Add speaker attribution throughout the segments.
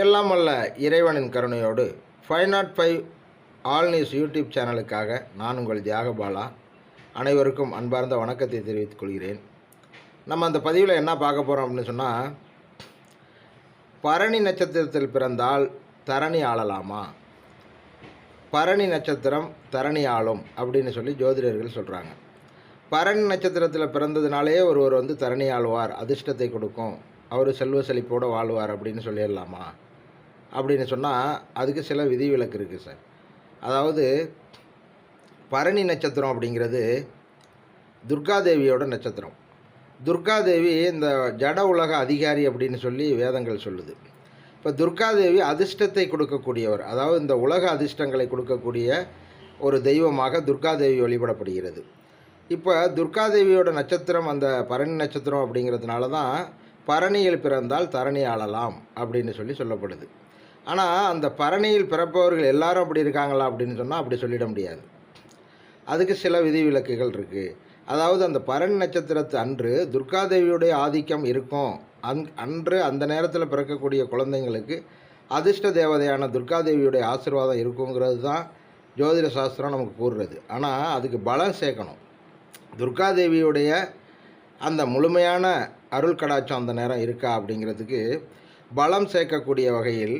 Speaker 1: எல்லாம் வல்ல இறைவனின் கருணையோடு five not five all news YouTube சேனலுக்காக நான் உங்கள் தியாகபாலா. அனைவருக்கும் அன்பார்ந்த வணக்கத்தை தெரிவித்துக் கொள்கிறேன். நம்ம அந்த பதிவில் என்ன பார்க்க போகிறோம் அப்படின்னு சொன்னால் பரணி நட்சத்திரத்தில் பிறந்தால் தரணி ஆளலாமா? பரணி நட்சத்திரம் தரணி ஆளும் அப்படின்னு சொல்லி ஜோதிடர்கள் சொல்கிறாங்க பரணி நட்சத்திரத்தில் பிறந்ததுனாலே ஒருவர் வந்து தரணி ஆழ்வார் அதிர்ஷ்டத்தை கொடுக்கும். அவர் செல்வ செழிப்போடு வாழ்வார் அப்படின்னு சொல்லிடலாமா? அப்படின்னு சொன்னால் அதுக்கு சில விதிவிலக்கு இருக்குது சார். அதாவது பரணி நட்சத்திரம் அப்படிங்கிறது துர்காதேவியோட நட்சத்திரம். துர்காதேவி இந்த ஜட உலக அதிகாரி அப்படின்னு சொல்லி வேதங்கள் சொல்லுது. இப்போ துர்காதேவி அதிர்ஷ்டத்தை கொடுக்கக்கூடியவர் அதாவது இந்த உலக அதிர்ஷ்டங்களை கொடுக்கக்கூடிய ஒரு தெய்வமாக துர்காதேவி வழிபடப்படுகிறது. இப்போ துர்காதேவியோட நட்சத்திரம் அந்த பரணி நட்சத்திரம் அப்படிங்கிறதுனால தான் பரணியில் பிறந்தால் தரணி ஆளலாம் அப்படின்னு சொல்லி சொல்லப்படுது. ஆனால் அந்த பரணியில் பிறப்பவர்கள் எல்லாரும் அப்படி இருக்காங்களா அப்படின்னு சொன்னால் அப்படி சொல்லிட முடியாது. அதுக்கு சில விதிவிலக்குகள் இருக்குது அதாவது அந்த பரணி நட்சத்திரத்து அன்று துர்காதேவியுடைய ஆதிக்கம் இருக்கும். அந் அன்று அந்த நேரத்தில் பிறக்கக்கூடிய குழந்தைங்களுக்கு அதிர்ஷ்ட தேவதையான துர்காதேவியுடைய ஆசீர்வாதம் இருக்குங்கிறது தான் ஜோதிட சாஸ்திரம் நமக்கு கூறுறது. ஆனால் அதுக்கு பலம் சேர்க்கணும். துர்காதேவியுடைய அந்த முழுமையான அருள் கடாச்சம் அந்த நேரம் இருக்கா அப்படிங்கிறதுக்கு பலம் சேர்க்கக்கூடிய வகையில்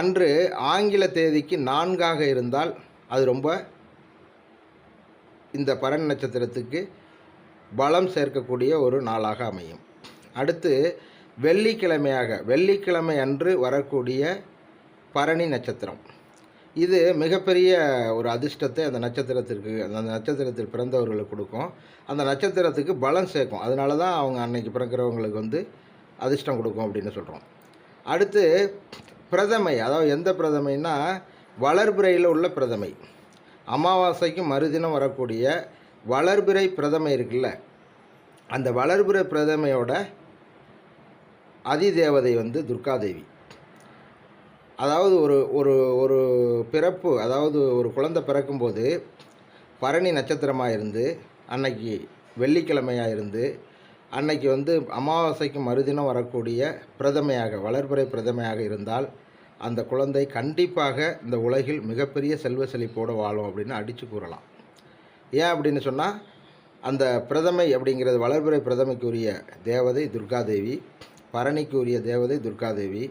Speaker 1: அன்று ஆங்கில தேதிக்கு நான்காக இருந்தால் அது ரொம்ப இந்த பரண் நட்சத்திரத்துக்கு பலம் சேர்க்கக்கூடிய ஒரு நாளாக அமையும். அடுத்து வெள்ளிக்கிழமையாக வெள்ளிக்கிழமை அன்று வரக்கூடிய பரணி நட்சத்திரம். இது மிகப்பெரிய ஒரு அதிர்ஷ்டத்தை அந்த நட்சத்திரத்திற்கு அந்த நட்சத்திரத்தில் பிறந்தவர்களுக்கு கொடுக்கும். அந்த நட்சத்திரத்துக்கு பலம் சேர்க்கும். அதனால தான் அவங்க அன்னைக்கு பிறக்கிறவங்களுக்கு வந்து அதிர்ஷ்டம் கொடுக்கும் அப்படின்னு சொல்கிறோம் அடுத்து பிரதமை. அதாவது எந்த பிரதமைன்னா வளர்பிறையில் உள்ள பிரதமை. அமாவாசைக்கு மறுதினம் வரக்கூடிய வளர்பிறை பிரதமை இருக்குல்ல. அந்த வளர்பிறை பிரதமையோட அதிதேவதை வந்து துர்காதேவி. அதாவது ஒரு ஒரு ஒரு பிறப்பு அதாவது ஒரு குழந்தை பிறக்கும்போது பரணி நட்சத்திரமாக இருந்து அன்னைக்கு வெள்ளிக்கிழமையாக இருந்து அன்னைக்கு வந்து அமாவாசைக்கு மறுதினம் வரக்கூடிய பிரதமையாக வளர்பிறை பிரதமையாக இருந்தால் அந்த குழந்தை கண்டிப்பாக இந்த உலகில் மிகப்பெரிய செல்வ செழிப்போடு வாழும் அப்படின்னு அடித்து கூறலாம். ஏன் அப்படின்னு சொன்னால் அந்த பிரதமை அப்படிங்கிறது வளர்பிறை பிரதமைக்குரிய தேவதை துர்காதேவி பரணிக்குரிய தேவதை துர்காதேவி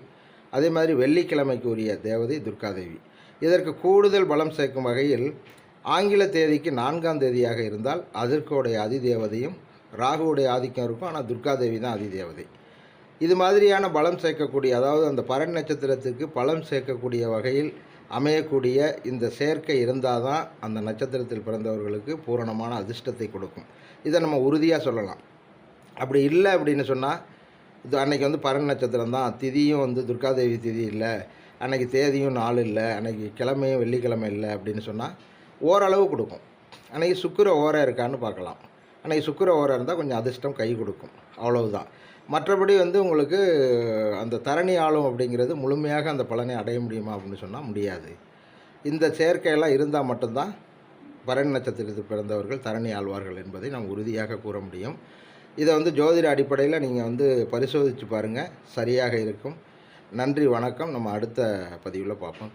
Speaker 1: அதே மாதிரி வெள்ளிக்கிழமைக்கு உரிய தேவதை துர்காதேவி. இதற்கு கூடுதல் பலம் சேர்க்கும் வகையில் ஆங்கில தேதிக்கு நான்காம் தேதியாக இருந்தால் அதற்குடைய அதிதேவதையும் ராகுவுடைய ஆதிக்கம் இருக்கும். ஆனால் துர்காதேவி தான் அதிதேவதை. இது மாதிரியான பலம் சேர்க்கக்கூடிய அதாவது அந்த பரண் நட்சத்திரத்துக்கு பலம் சேர்க்கக்கூடிய வகையில் அமையக்கூடிய இந்த சேர்க்கை இருந்தால் தான் அந்த நட்சத்திரத்தில் பிறந்தவர்களுக்கு பூரணமான அதிர்ஷ்டத்தை கொடுக்கும். இதை நம்ம உறுதியாக சொல்லலாம். அப்படி இல்லை அப்படின்னு சொன்னால் இது அன்னைக்கு வந்து பரண் நட்சத்திரம் தான். திதியும் வந்து துர்காதேவி திதி இல்லை. அன்னைக்கு தேதியும் நாள் இல்லை. அன்றைக்கி கிழமையும் வெள்ளிக்கிழமை இல்லை அப்படின்னு சொன்னால் ஓரளவு கொடுக்கும். அன்றைக்கி சுக்கிர ஓரம் இருக்கான்னு பார்க்கலாம். அன்றைக்கி சுக்கிர ஓரம் இருந்தால் கொஞ்சம் அதிர்ஷ்டம் கை கொடுக்கும். அவ்வளவுதான். மற்றபடி வந்து உங்களுக்கு அந்த தரணி ஆளும் அப்படிங்கிறது முழுமையாக அந்த பலனை அடைய முடியுமா அப்படின்னு சொன்னால் முடியாது. இந்த சேர்க்கையெல்லாம் இருந்தால் மட்டும்தான் பரணி நட்சத்திரத்தில் பிறந்தவர்கள் தரணி ஆழ்வார்கள் என்பதை நாம் உறுதியாக கூற முடியும். இதை வந்து ஜோதிட அடிப்படையில் நீங்கள் வந்து பரிசோதித்து பாருங்கள் சரியாக இருக்கும். நன்றி வணக்கம். நம்ம அடுத்த பதிவில் பார்ப்போம்.